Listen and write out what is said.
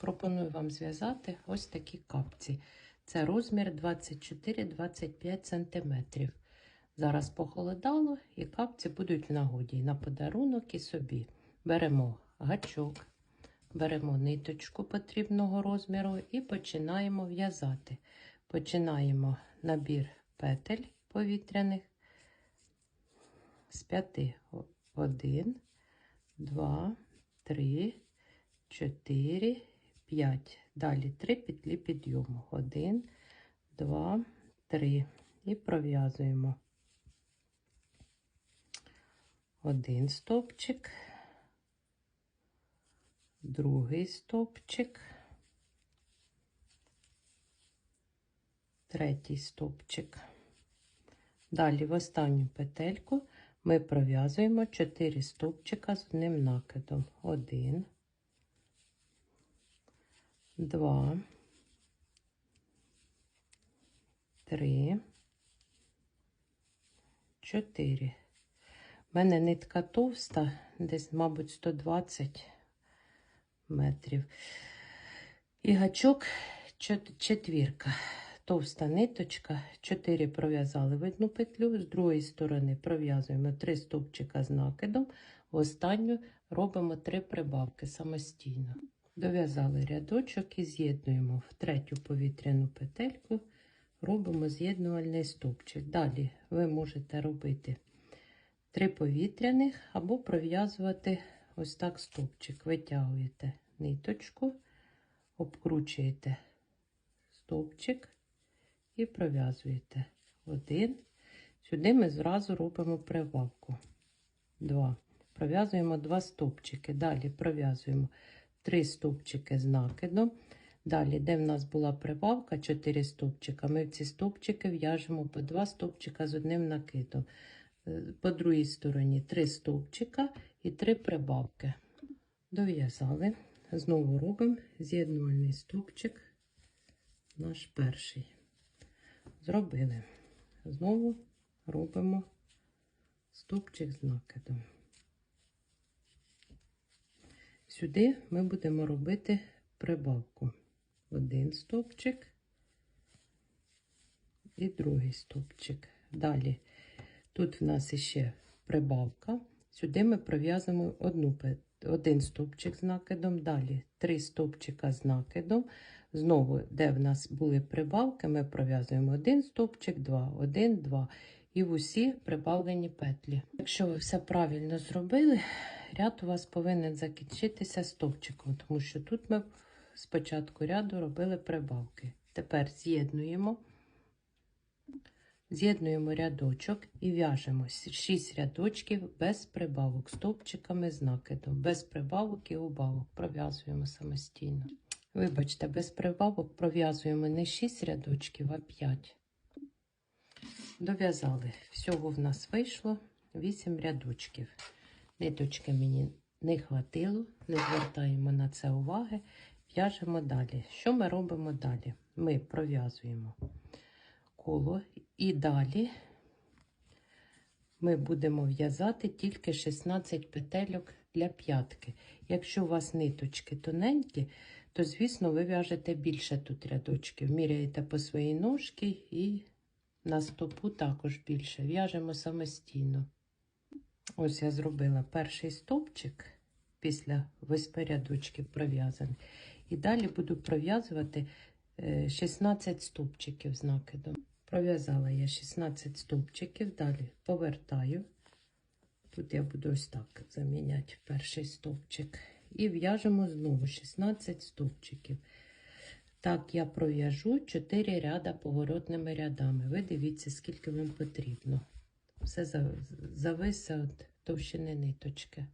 пропоную вам зв'язати ось такі капці. Це розмір 24-25 см. Зараз похолодало і капці будуть в нагоді на подарунок і собі. Беремо гачок, беремо ниточку потрібного розміру і починаємо в'язати. Починаємо набір петель повітряних з 5. 1, 2, 3, 4, 5. Далі 3 петлі підйому. 1, 2, 3. І пров'язуємо один стовпчик, другий стовпчик, третій стовпчик. Далі в останню петельку ми пров'язуємо 4 стовпчика з одним накидом. 1, 2, 3, 4. У мене нитка товста, десь, мабуть, 120 метрів. І гачок четвірка. Товста ниточка, 4 пров'язали в одну петлю, з другої сторони пров'язуємо 3 стовпчика з накидом, в останню робимо 3 прибавки самостійно. Дов'язали рядочок і з'єднуємо в третю повітряну петельку, робимо з'єднувальний стовпчик. Далі ви можете робити 3 повітряних або пров'язувати ось так стовпчик. Витягуєте ниточку, обкручуєте стовпчик і пров'язуєте один. Сюди ми зразу робимо прибавку. Два. Пров'язуємо два стовпчики. Далі пров'язуємо три стовпчики з накидом. Далі, де в нас була прибавка, 4 стовпчика, ми в ці стовпчики в'яжемо по два стовпчика з одним накидом. Е, По другій стороні 3 стовпчика і 3 прибавки. Дов'язали. Знову робимо з'єднувальний стовпчик, наш перший. Зробили. Знову робимо стовпчик з накидом. Сюди ми будемо робити прибавку. Один стовпчик і другий стовпчик. Далі тут в нас іще прибавка. Сюди ми пров'язуємо одну один стовпчик з накидом, далі три стовпчика з накидом. Знову, де в нас були прибавки, ми пров'язуємо один стовпчик, два, один, два. І в усі прибавлені петлі. Якщо ви все правильно зробили, ряд у вас повинен закінчитися стовпчиком, тому що тут ми з початку ряду робили прибавки. Тепер з'єднуємо. З'єднуємо рядочок і в'яжемо 6 рядочків без прибавок, стовпчиками з накидом, без прибавок і убавок. Пров'язуємо самостійно. Вибачте, без прибавок пров'язуємо не 6 рядочків, а 5. Дов'язали. Всього в нас вийшло 8 рядочків. Ниточки мені не хватило, не звертаємо на це уваги. В'яжемо далі. Що ми робимо далі? Ми пров'язуємо коло і далі ми будемо в'язати тільки 16 петельок для п'ятки. Якщо у вас ниточки тоненькі, то, звісно, ви в'яжете більше тут рядочків. Міряєте по своїй ножці і на стопу також більше. В'яжемо самостійно. Ось я зробила перший стовпчик після восьми рядочків пров'язаний. І далі буду пров'язувати е, 16 стовпчиків з накидом. Пров'язала я 16 стовпчиків, далі повертаю. Тут я буду ось так заміняти перший стовпчик. І в'яжемо знову 16 стовпчиків. Так, я пров'яжу 4 ряда поворотними рядами. Ви дивіться, скільки вам потрібно. Все за- зависить від товщини ниточки.